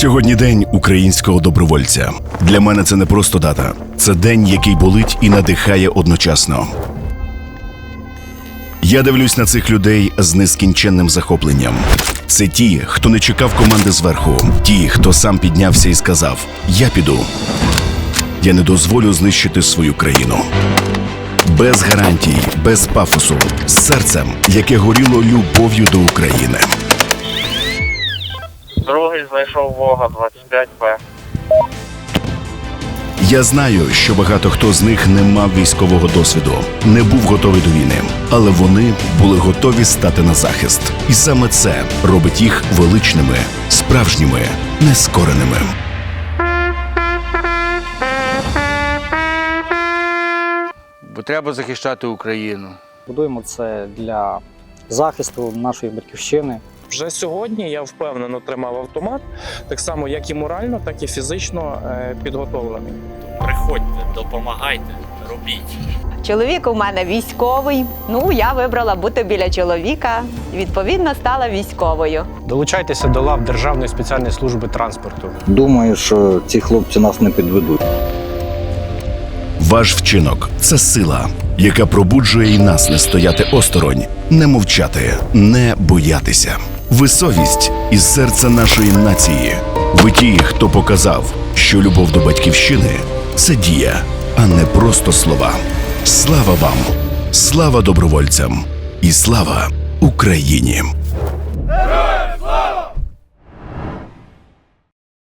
Сьогодні день українського добровольця. Для мене це не просто дата, це день, який болить і надихає одночасно. Я дивлюсь на цих людей з нескінченним захопленням. Це ті, хто не чекав команди зверху, ті, хто сам піднявся і сказав: Я піду. Я не дозволю знищити свою країну. Без гарантій, без пафосу, з серцем, яке горіло любов'ю до України. Другий знайшов Вога 25П. Я знаю, що багато хто з них не мав військового досвіду, не був готовий до війни, але вони були готові стати на захист. І саме це робить їх величними, справжніми, нескореними. Бо треба захищати Україну. Будуємо це для захисту нашої батьківщини. Вже сьогодні я впевнено тримав автомат, так само як і морально, так і фізично е, підготовлений. Приходьте, допомагайте, робіть. Чоловік у мене військовий. Ну, я вибрала бути біля чоловіка і відповідно стала військовою. Долучайтеся до лав Державної спеціальної служби транспорту. Думаю, що ці хлопці нас не підведуть. Ваш вчинок це сила, яка пробуджує і нас не стояти осторонь, не мовчати, не боятися. Ви совість із серця нашої нації. Ви ті, хто показав, що любов до батьківщини це дія, а не просто слова. Слава вам! Слава добровольцям! І слава Україні!